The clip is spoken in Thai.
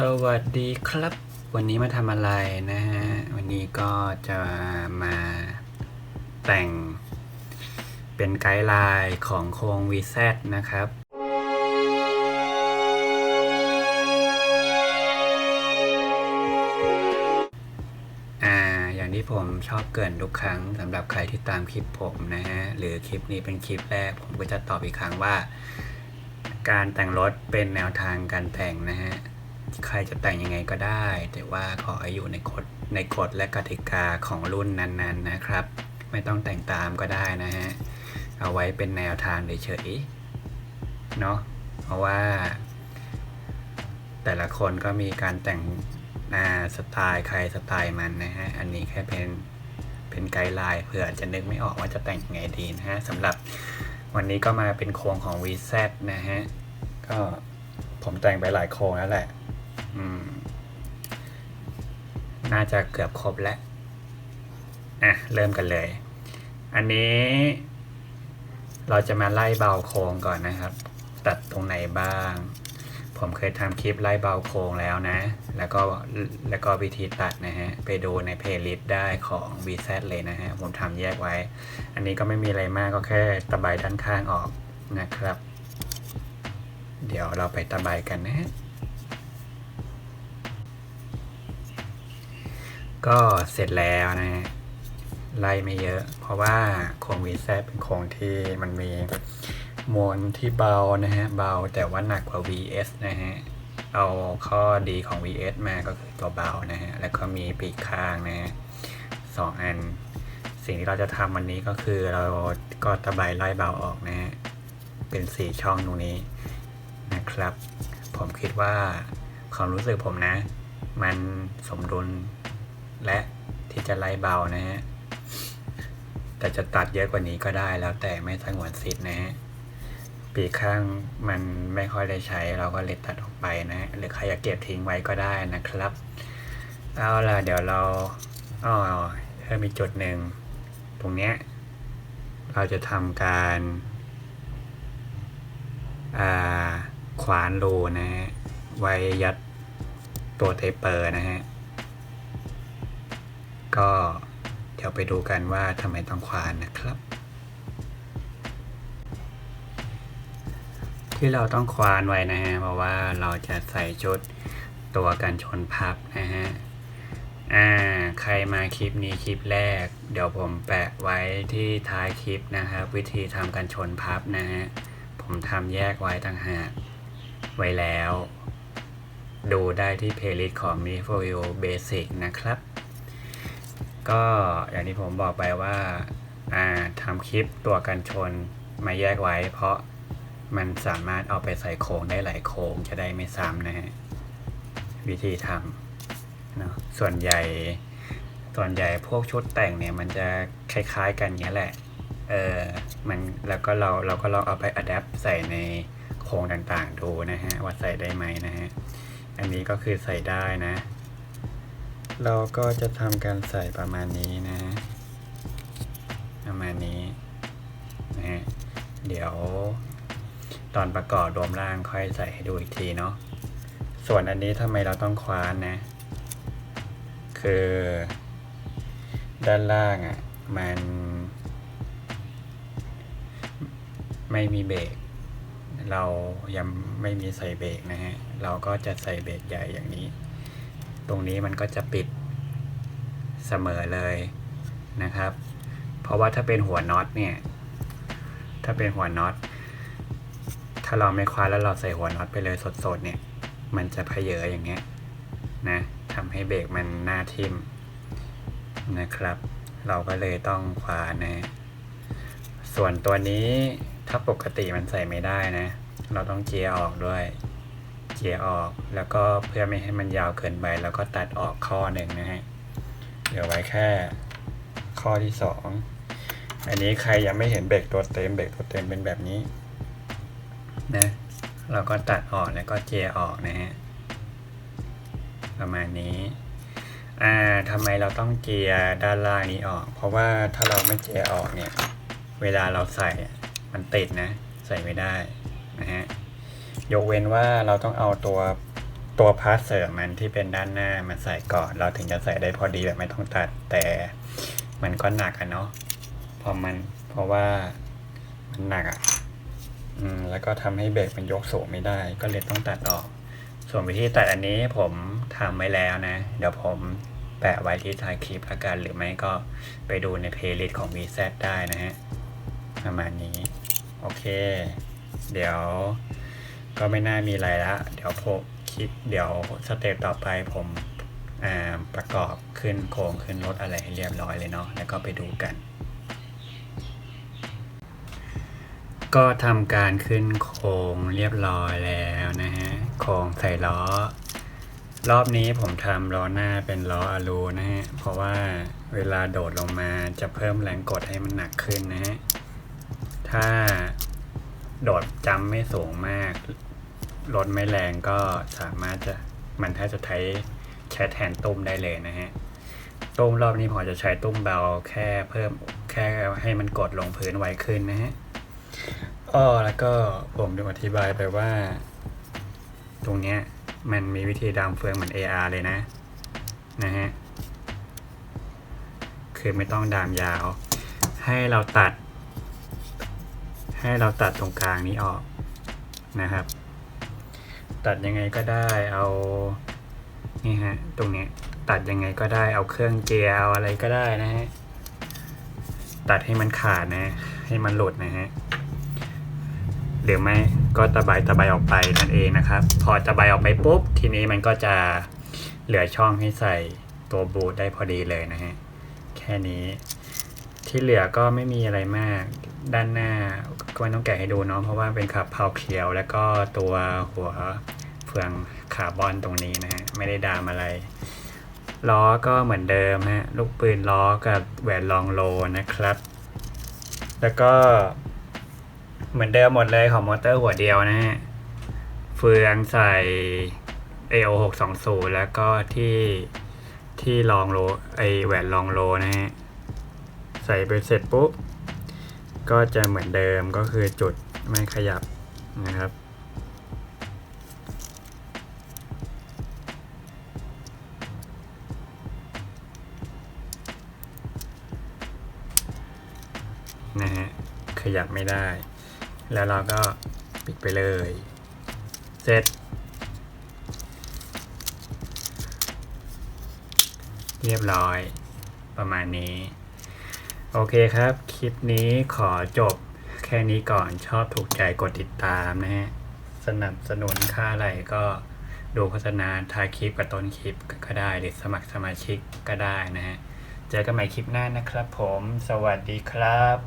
สวัสดีครับ วันนี้มาทำอะไรนะฮะ วันนี้ก็จะมาแต่งเป็นไกด์ไลน์ของโครง VZ นะครับอ่าอย่างที่ผมชอบเกินทุกครั้งสำหรับใครที่ตามคลิปผมนะฮะ หรือคลิปนี้เป็นคลิปแรก ผมก็จะตอบอีกครั้งว่า การแต่งรถเป็นแนวทางการแต่งนะฮะ ใครจะแต่งยังไงก็ได้ แต่ว่าขอให้อยู่ในกฎในกฎและกติกาของรุ่นนั้นๆนะครับ ไม่ต้องแต่งตามก็ได้นะฮะ เอาไว้เป็นแนวทางเฉยๆเนาะเพราะว่า แต่ละคนก็มีการแต่งหน้าสไตล์ใครสไตล์มันนะฮะ อันนี้แค่เป็นเป็นไกด์ไลน์เผื่อจะนึกไม่ออกว่าจะแต่งยังไงดีนะฮะสำหรับวันนี้ก็มาเป็นโครงของ VZ นะฮะ ก็ผมแต่งไปหลายโครงแล้วแหละ น่าจะเกือบครบแล้ว อะ เริ่มกันเลย อันนี้ เราจะมาไล่เบาโครงก่อนนะครับ ตัดตรงไหนบ้าง ผมเคยทำคลิปไล่เบาโครงแล้วนะ แล้วก็แล้วก็วิธีตัดนะฮะ ไปดูในเพลย์ลิสต์ได้ของ VZ เลยนะฮะ ผมทำแยกไว้ อันนี้ก็ไม่มีอะไรมากก็แค่ตะไบด้านข้างออกนะครับ เดี๋ยวเราไปตะไบกันนะฮะ ก็เสร็จแล้วนะฮะไล่ไม่เยอะ เพราะว่าโครงวีแซเป็นโครงที่มันมีมวลที่เบานะฮะ เบาแต่ว่าหนักกว่า VS นะฮะ เอาข้อดีของ VS มาก็คือตัวเบานะฮะ แล้วก็มีปีกข้างนะฮะสองอัน สิ่งที่เราจะทำวันนี้ก็คือเราก็ตะไบไล่เบาออกนะฮะ เป็นสี่ช่องตรงนี้นะครับ ผมคิดว่าความรู้สึกผมนะ มันสมดุล และที่จะไล่เบานะฮะ แต่จะตัดเยอะกว่านี้ก็ได้แล้วแต่ไม่สงวนสิทธิ์นะฮะ ปีข้างมันไม่ค่อยได้ใช้เราก็เลยตัดออกไปนะฮะหรือใครอยากเก็บทิ้งไว้ก็ได้นะครับ เอาล่ะเดี๋ยวเราอ๋อเพิ่มอีกจุดหนึ่ง ตรงเนี้ยเราจะทำการขวานรูนะฮะ ไว้ยัดตัวเทปเปอร์นะฮะ ก็เดี๋ยวไปดูกันว่าทำไมต้องควานนะครับ ที่เราต้องควานไว้นะฮะเพราะว่าเราจะใส่ชุดตัวกันชนพับนะฮะอ่าใครมาคลิปนี้คลิปแรก เดี๋ยวผมแปะไว้ที่ท้ายคลิปนะครับ วิธีทำกันชนพับนะฮะผมทำแยกไว้ต่างหากไว้แล้ว ดูได้ที่เพลย์ลิสต์ของ m i f o u Basic นะครับ ก็อย่างที่ผมบอกไปว่าทำคลิปตัวกันชนมาแยกไว้ เพราะมันสามารถเอาไปใส่โครงได้หลายโครงจะได้ไม่ซ้ำนะฮะวิธีทำเนาะส่วนใหญ่ ส่วนใหญ่พวกชุดแต่งเนี่ยมันจะคล้ายๆกันเงี้ยแหละเออมันแล้วก็เราเราก็ลองเอาไปอัดแอปใส่ในโครงต่างๆดูนะฮะว่าใส่ได้ไหมนะฮะอันนี้ก็คือใส่ได้นะ เราก็จะทำการใส่ประมาณนี้นะ ประมาณนี้นะฮะเดี๋ยว ตอนประกอบรวมร่างค่อยใส่ให้ดูอีกทีเนาะส่วนอันนี้ทำไมเราต้องคว้านนะ คือ ด้านล่างอะ่ะ มัน ไม่มีเบรกเรายังไม่มีใส่เบรกนะฮะ เราก็จะใส่เบรกใหญ่อย่างนี้ ตรงนี้มันก็จะปิดเสมอเลยนะครับ เพราะว่าถ้าเป็นหัวน็อตเนี่ย ถ้าเป็นหัวน็อต ถ้าเราไม่คว้าแล้วเราใส่หัวน็อตไปเลยสดๆเนี่ย มันจะเพเยออย่างเงี้ยนะทำให้เบรกมันหน้าทิ่มนะครับ เราก็เลยต้องคว้านะ ส่วนตัวนี้ถ้าปกติมันใส่ไม่ได้นะ เราต้องเจียออกด้วย เจียร์ออก แล้วก็เพื่อไม่ให้มันยาวเกินไปแล้วก็ตัดออกข้อหนึ่งนะฮะเหลือไว้แค่ข้อที่สองอันนี้ใครยังไม่เห็นเบรกตัวเต็มเบรกตัวเต็มเป็นแบบนี้นะเราก็ตัดออกแล้วก็เจียออกนะฮะประมาณนี้อ่าทำไมเราต้องเจียด้านล่างนี้ออก เพราะว่าถ้าเราไม่เจียออกเนี่ย เวลาเราใส่มันติดนะ ใส่ไม่ได้นะฮะ ยกเว้นว่าเราต้องเอาตัวตัวพาร์ทเสริมมันที่เป็นด้านหน้ามาใส่ก่อน เราถึงจะใส่ได้พอดีแบบไม่ต้องตัด แต่มันก็หนักอะเนาะเพราะมันเพราะว่ามันหนักอะอืมแล้วก็ทำให้เบรกมันยกสูงไม่ได้ ก็เลยต้องตัดออก ส่วนวิธีตัดอันนี้ผมทำไว้แล้วนะ เดี๋ยวผมแปะไว้ที่ท้ายคลิปละกัน หรือไม่ก็ไปดูในเพลย์ลิสต์ของ VZ ได้นะฮะ ประมาณนี้ โอเค เดี๋ยว ก็ไม่น่ามีอะไรละเดี๋ยวผมคลิปเดี๋ยวสเต็ปต่อไปผมประกอบขึ้นโครงขึ้นรถอะไรให้เรียบร้อยเลยเนาะแล้วก็ไปดูกัน ก็ทำการขึ้นโครงเรียบร้อยแล้วนะฮะโครงใส่ล้อ รอบนี้ผมทำล้อหน้าเป็นล้ออะลูนะฮะเพราะว่าเวลาโดดลงมาจะเพิ่มแรงกดให้มันหนักขึ้นนะฮะถ้าโดดจำไม่สูงมาก รถไม่แรงก็สามารถจะมันถ้าจะใช้ใช้แทนตุ้มได้เลยนะฮะตุ้มรอบนี้ผมจะใช้ตุ้มเบาแค่เพิ่มแค่ให้มันกดลงพื้นไวขึ้นนะฮะอ้อแล้วก็ผมจะอธิบายไปว่า ตรงเนี้ยมันมีวิธีดามเฟืองเหมือน AR เลยนะนะฮะคือไม่ต้องดามยาว ให้เราตัด ให้เราตัดตรงกลางนี้ออกนะครับ ตัดยังไงก็ได้เอานี่ฮะตรงนี้ตัดยังไงก็ได้เอาเครื่องเจียเอาอะไรก็ได้นะฮะตัดให้มันขาดนะ ให้มันหลุดนะฮะหรือไม่ก็ตะไบตะไบออกไปนั่นเองนะครับ พอตะไบออกไปปุ๊บ ทีนี้มันก็จะเหลือช่องให้ใส่ตัวบูทได้พอดีเลยนะฮะแค่นี้ที่เหลือก็ไม่มีอะไรมากด้านหน้าก็ไม่ต้องแกะให้ดูเนาะเพราะว่าเป็นขับเพาเขียว แล้วก็ตัวหัว ฟืองคาร์บอนตรงนี้นะฮะ ไม่ได้ดามอะไร ล้อก็เหมือนเดิมฮะ ลูกปืนล้อกับแหวนลองโลนะครับ แล้วก็เหมือนเดิมหมดเลยของมอเตอร์หัวเดียวนะฮะ เฟืองใส่ AO 6 2 0แล้วก็ที่ที่ลองโลไอแหวนลองโลนะฮะ ใส่ไปเสร็จปุ๊บ ก็จะเหมือนเดิมก็คือจุดไม่ขยับนะครับ นะฮะขยับไม่ได้ แล้วเราก็ปิดไปเลยเสร็จเรียบร้อยประมาณนี้ โอเคครับ คลิปนี้ขอจบแค่นี้ก่อนชอบถูกใจกดติดตามนะฮะ สนับสนุนค่าอะไรก็ดูโฆษณาทายคลิปกับต้นคลิปก็ได้ หรือสมัครสมาชิกก็ได้นะฮะ เจอกันใหม่คลิปหน้านะครับผม สวัสดีครับ